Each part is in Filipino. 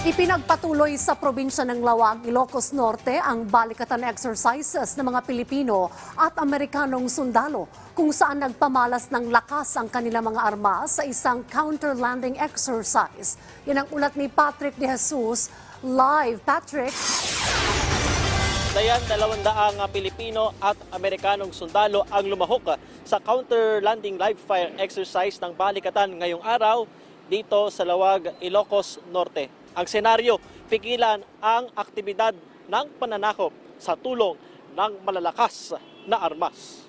Ipinagpatuloy sa probinsya ng Lawag, Ilocos Norte ang balikatan exercises ng mga Pilipino at Amerikanong sundalo kung saan nagpamalas ng lakas ang kanilang mga armas sa isang counter-landing exercise. Yan ang ulat ni Patrick De Jesus. Live, Patrick. Dayan, dalawang daang Pilipino at Amerikanong sundalo ang lumahok sa counter-landing live fire exercise ng Balikatan ngayong araw dito sa Lawag, Ilocos Norte. Ang senaryo, pigilan ang aktibidad ng pananakop sa tulong ng malalakas na armas.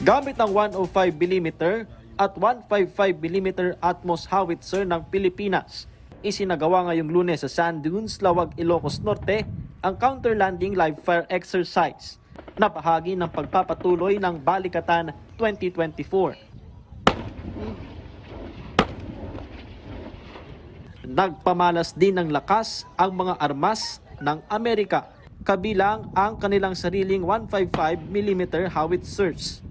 Gamit ang 105mm at 155mm Atmos howitzer ng Pilipinas, isinagawa ngayong lunes sa Sand Dunes, Lawag, Ilocos Norte ang counter-landing live fire exercise na bahagi ng pagpapatuloy ng Balikatan 2024. Nagpamalas din ng lakas ang mga armas ng Amerika, kabilang ang kanilang sariling 155mm howitzers.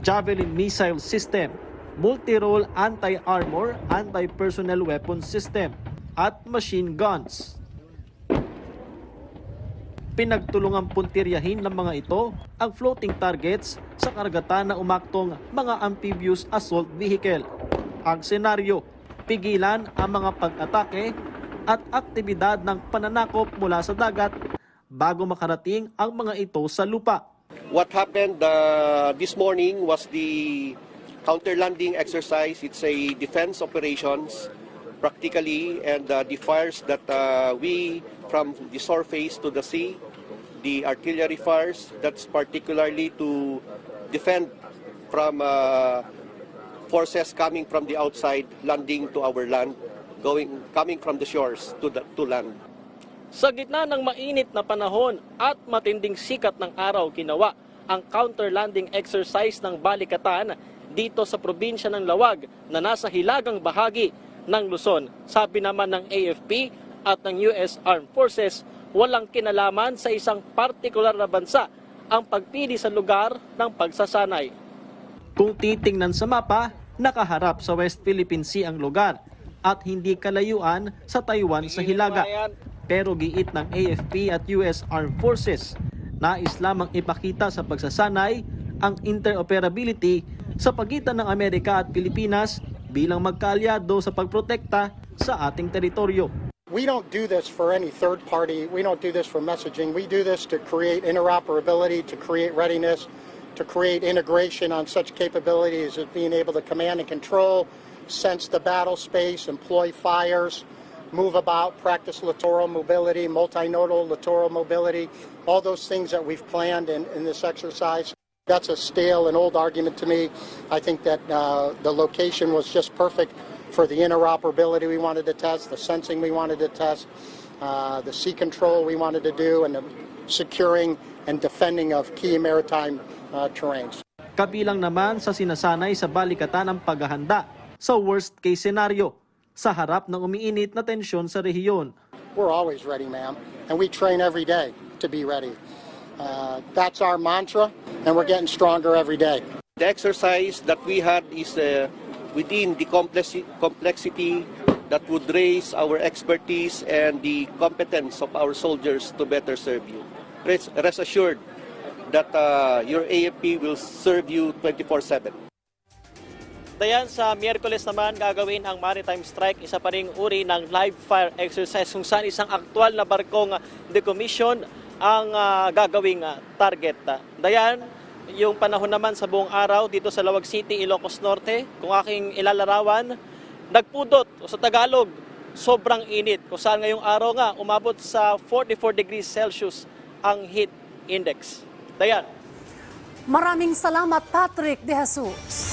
Javelin missile system, multi-role anti-armor, anti-personnel weapon system, at machine guns. Pinagtulungang puntiryahin ng mga ito ang floating targets sa karagatan na umaktong mga amphibious assault vehicle. Ang senaryo, pigilan ang mga pag-atake at aktibidad ng pananakop mula sa dagat bago makarating ang mga ito sa lupa. What happened uh, this morning was the counter landing exercise. It's a defense operations practically and uh, the fires that uh, we from the surface to the sea, the artillery fires that's particularly to defend from uh, forces coming from the outside landing to our land, going coming from the shores to the to land. Sa gitna ng mainit na panahon at matinding sikat ng araw ginawa ang counter-landing exercise ng Balikatan dito sa probinsya ng Lawag na nasa hilagang bahagi ng Luzon. Sabi naman ng AFP at ng US Armed Forces, walang kinalaman sa isang partikular na bansa ang pagpili sa lugar ng pagsasanay. Kung titingnan sa mapa, nakaharap sa West Philippine Sea ang lugar at hindi kalayuan sa Taiwan sa Hilaga. Pero giit ng AFP at US Armed Forces, nais lamang ipakita sa pagsasanay ang interoperability sa pagitan ng Amerika at Pilipinas bilang magkaalyado sa pagprotekta sa ating teritoryo. We don't do this for any third party. We don't do this for messaging. We do this to create interoperability, to create readiness, to create integration on such capabilities as being able to command and control, sense the battle space, employ fires, move about, practice littoral mobility, multinodal littoral mobility, all those things that we've planned in, in this exercise. That's a stale and old argument to me. I think that uh, the location was just perfect for the interoperability we wanted to test, the sensing we wanted to test, uh, the sea control we wanted to do, and the securing and defending of key maritime uh, terrains. Kabilang naman sa sinasanay sa balikatan ang paghahanda sa worst case scenario sa harap ng umiinit na tensyon sa rehiyon. We're always ready, ma'am, and we train every day to be ready. Uh, that's our mantra, and we're getting stronger every day. The exercise that we had is uh, within the complexi- complexity that would raise our expertise and the competence of our soldiers to better serve you. Rest, rest assured that uh, your AFP will serve you 24-7. Dayan sa Miyerkules naman gagawin ang maritime strike, isa pa ring uri ng live fire exercise kung saan isang aktwal na barkong decommission ang ah, gagawing ah, target. Dayan, yung panahon naman sa buong araw dito sa Lawag City, Ilocos Norte, kung aking ilalarawan, nagpudot o sa Tagalog, sobrang init. Kung saan ngayong araw nga, umabot sa 44 degrees Celsius ang heat index. Dayan. Maraming salamat, Patrick De Jesus.